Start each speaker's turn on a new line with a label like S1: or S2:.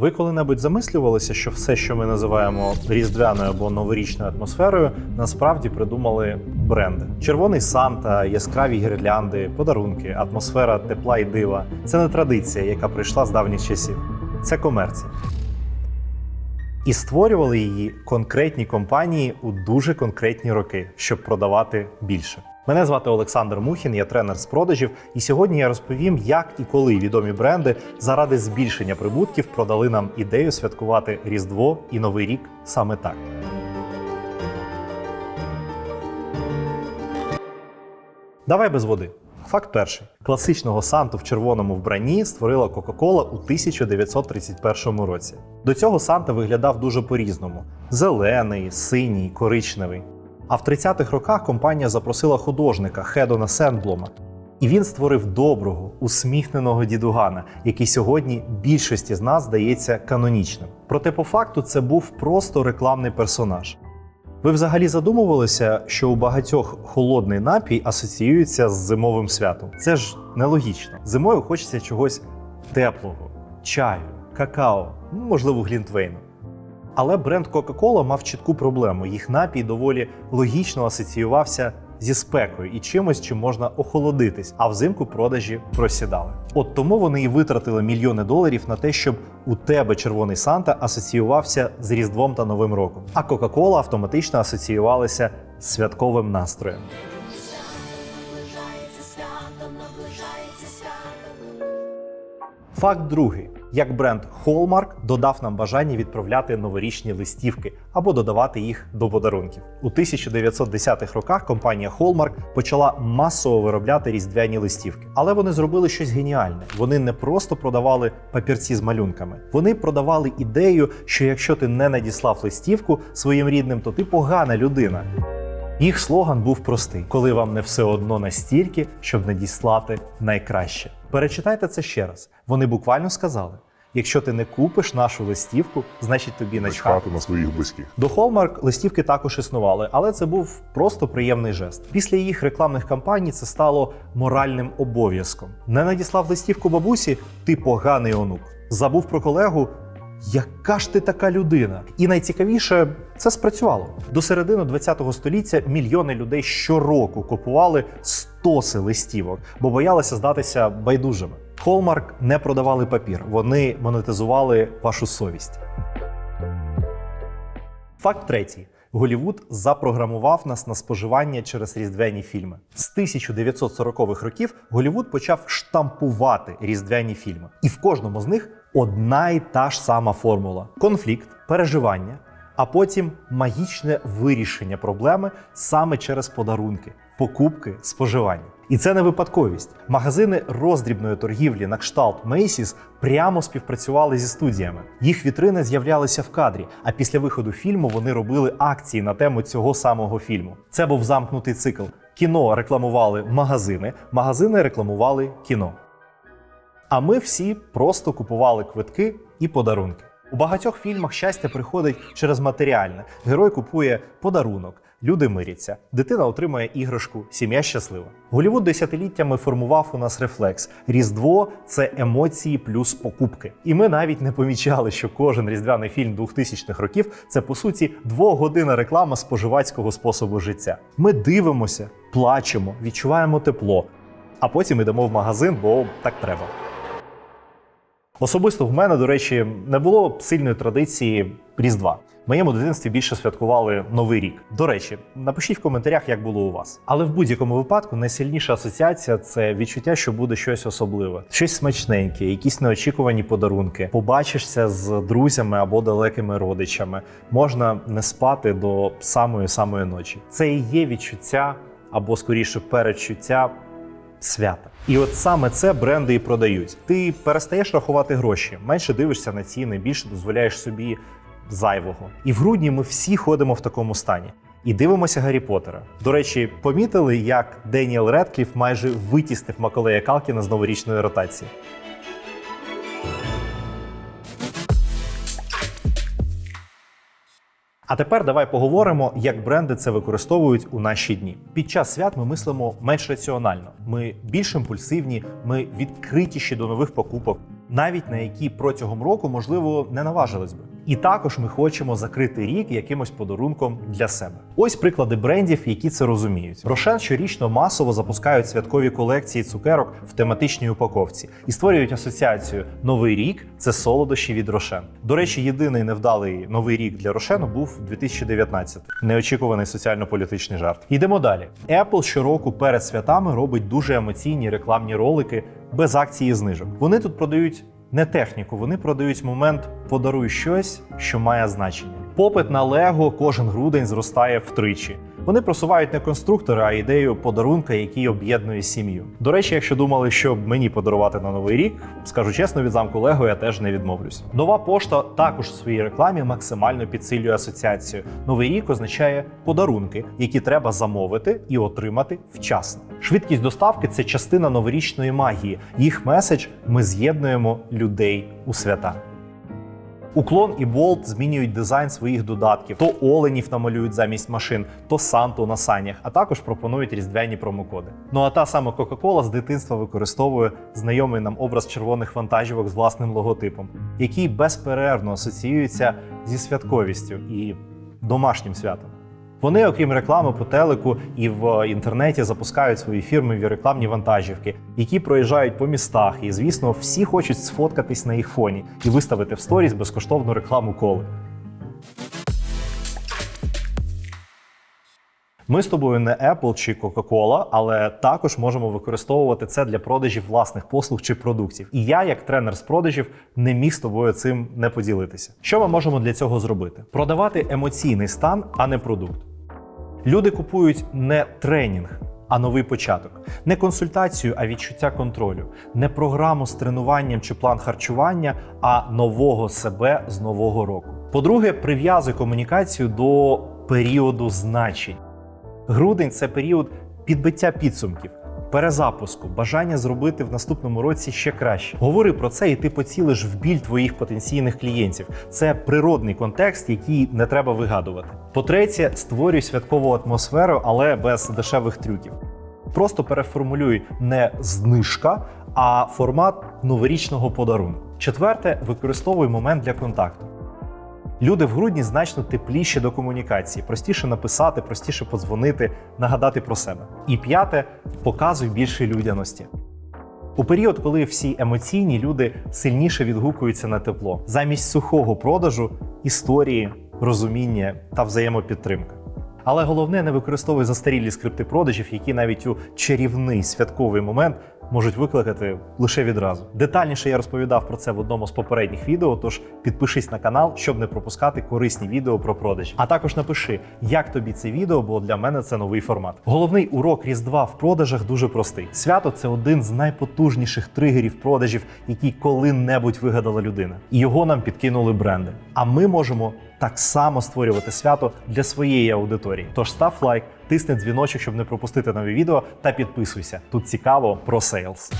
S1: Ви коли-небудь замислювалися, що все, що ми називаємо різдвяною або новорічною атмосферою, насправді придумали бренди: червоний Санта, яскраві гірлянди, подарунки, атмосфера тепла і дива. Це не традиція, яка прийшла з давніх часів. Це комерція. І створювали її конкретні компанії у дуже конкретні роки, щоб продавати більше. Мене звати Олександр Мухін, я тренер з продажів, і сьогодні я розповім, як і коли відомі бренди заради збільшення прибутків продали нам ідею святкувати Різдво і Новий рік саме так. Давай без води. Факт перший: класичного Санту в червоному вбранні створила Кока-Кола у 1931 році. До цього Санта виглядав дуже по-різному: зелений, синій, коричневий. А в 30-х роках компанія запросила художника Хедона Сенблома, і він створив доброго, усміхненого дідугана, який сьогодні більшості з нас здається канонічним. Проте, по факту, це був просто рекламний персонаж. Ви взагалі задумувалися, що у багатьох холодний напій асоціюється з зимовим святом? Це ж нелогічно. Зимою хочеться чогось теплого, чаю, какао, ну, можливо, глінтвейну. Але бренд Coca-Cola мав чітку проблему. Їх напій доволі логічно асоціювався зі спекою і чимось, чим можна охолодитись, а взимку продажі просідали. От тому вони і витратили мільйони доларів на те, щоб у тебе червоний Санта асоціювався з Різдвом та Новим роком, а Coca-Cola автоматично асоціювалася з святковим настроєм. Факт другий: як бренд Hallmark додав нам бажання відправляти новорічні листівки або додавати їх до подарунків. У 1910-х роках компанія Hallmark почала масово виробляти різдвяні листівки, але вони зробили щось геніальне. Вони не просто продавали папірці з малюнками, вони продавали ідею, що якщо ти не надіслав листівку своїм рідним, то ти погана людина. Їх слоган був простий: коли вам не все одно настільки, щоб надіслати найкраще. Перечитайте це ще раз. Вони буквально сказали: якщо ти не купиш нашу листівку, значить тобі начхати.
S2: на своїх близьких.
S1: До Hallmark листівки також існували, але це був просто приємний жест. Після їх рекламних кампаній це стало моральним обов'язком. Не надіслав листівку бабусі, ти поганий онук. Забув про колегу. Яка ж ти така людина? І найцікавіше, це спрацювало. До середини ХХ століття мільйони людей щороку купували стоси листівок, бо боялися здатися байдужими. Холмарк не продавали папір, вони монетизували вашу совість. Факт третій. Голівуд запрограмував нас на споживання через різдвяні фільми. З 1940-х років Голівуд почав штампувати різдвяні фільми, і в кожному з них одна й та ж сама формула: конфлікт, переживання, а потім магічне вирішення проблеми саме через подарунки, покупки, споживання. І це не випадковість. Магазини роздрібної торгівлі на кшталт Macy's прямо співпрацювали зі студіями. Їх вітрини з'являлися в кадрі, а після виходу фільму вони робили акції на тему цього самого фільму. Це був замкнутий цикл. Кіно рекламували магазини, магазини рекламували кіно. А ми всі просто купували квитки і подарунки. У багатьох фільмах щастя приходить через матеріальне. Герой купує подарунок, люди миряться, дитина отримує іграшку, сім'я щаслива. Голівуд десятиліттями формував у нас рефлекс: Різдво це емоції плюс покупки. І ми навіть не помічали, що кожен різдвяний фільм 2000-х років це по суті двогодинна реклама споживацького способу життя. Ми дивимося, плачемо, відчуваємо тепло, а потім йдемо в магазин, бо так треба. Особисто в мене, до речі, не було сильної традиції Різдва. В моєму дитинстві більше святкували Новий рік. До речі, напишіть в коментарях, як було у вас. Але в будь-якому випадку найсильніша асоціація це відчуття, що буде щось особливе, щось смачненьке, якісь неочікувані подарунки. Побачишся з друзями або далекими родичами. Можна не спати до самої самої ночі. Це і є відчуття або скоріше передчуття свята. І от саме це бренди і продають. Ти перестаєш рахувати гроші, менше дивишся на ціни, більше дозволяєш собі зайвого. І в грудні ми всі ходимо в такому стані. І дивимося Гаррі Поттера. До речі, помітили, як Деніел Редкліф майже витіснив Маколея Калкіна з новорічної ротації. А тепер давай поговоримо, як бренди це використовують у наші дні. Під час свят ми мислимо менш раціонально. Ми більш імпульсивні, ми відкритіші до нових покупок. навіть на які протягом року, можливо, не наважились би. І також ми хочемо закрити рік якимось подарунком для себе. Ось приклади брендів, які це розуміють. Рошен щорічно масово запускають святкові колекції цукерок в тематичній упаковці і створюють асоціацію Новий рік це солодощі від Рошен. До речі, єдиний невдалий новий рік для Рошену був 2019. Неочікуваний соціально-політичний жарт. Йдемо далі. Apple щороку перед святами робить дуже емоційні рекламні ролики без акції знижок. Вони тут продають не техніку, вони продають момент подаруй щось, що має значення. Попит на Лего кожен грудень зростає втричі. Вони просувають не конструктори, а ідею подарунка, який об'єднує сім'ю. До речі, якщо думали, що мені подарувати на новий рік, скажу чесно, від замку Лего я теж не відмовлюсь. Нова пошта також в своїй рекламі максимально підсилює асоціацію. Новий рік означає подарунки, які треба замовити і отримати вчасно. Швидкість доставки це частина новорічної магії. Їх меседж ми з'єднуємо людей у свята. Уклон і Болт змінюють дизайн своїх додатків. То оленів намалюють замість машин, то Санту на санях, а також пропонують різдвяні промокоди. Ну а та сама Coca-Cola з дитинства використовує знайомий нам образ червоних вантажівок з власним логотипом, який безперервно асоціюється зі святковістю і домашнім святом. Вони, окрім реклами по телеку і в інтернеті, запускають свої фірмові рекламні вантажівки, які проїжджають по містах. І, звісно, всі хочуть сфоткатись на їх фоні і виставити в сторіс безкоштовну рекламу коли. Ми з тобою не Apple чи Coca-Cola, але також можемо використовувати це для продажів власних послуг чи продуктів. І я, як тренер з продажів, не міг з тобою цим не поділитися. Що ми можемо для цього зробити? Продавати емоційний стан, а не продукт. Люди купують не тренінг, а новий початок, не консультацію, а відчуття контролю, не програму з тренуванням чи план харчування, а нового себе з нового року. По-друге, прив'язуй комунікацію до періоду значень. Грудень це період підбиття підсумків. Перезапуску, бажання зробити в наступному році ще краще. Говори про це, і ти поцілиш в біль твоїх потенційних клієнтів. Це природний контекст, який не треба вигадувати. По-третє, створюй святкову атмосферу, але без дешевих трюків. Просто переформулюй не знижка, а формат новорічного подарунку. Четверте, використовуй момент для контакту. Люди в грудні значно тепліші до комунікації, простіше написати, простіше подзвонити, нагадати про себе. І п'яте показуй більше людяності. У період, коли всі емоційні люди сильніше відгукуються на тепло, замість сухого продажу історії, розуміння та взаємопідтримка. Але головне не використовуй застарілі скрипти продажів, які навіть у чарівний святковий момент можуть викликати лише відразу. Детальніше я розповідав про це в одному з попередніх відео. Тож підпишись на канал, щоб не пропускати корисні відео про продажі. А також напиши, як тобі це відео, бо для мене це новий формат. Головний урок Різдва в продажах дуже простий. Свято це один з найпотужніших тригерів продажів, які коли-небудь вигадала людина. І його нам підкинули бренди. А ми можемо так само створювати свято для своєї аудиторії. Тож став лайк, тисни дзвіночок, щоб не пропустити нові відео, та підписуйся. Тут цікаво про сейлс.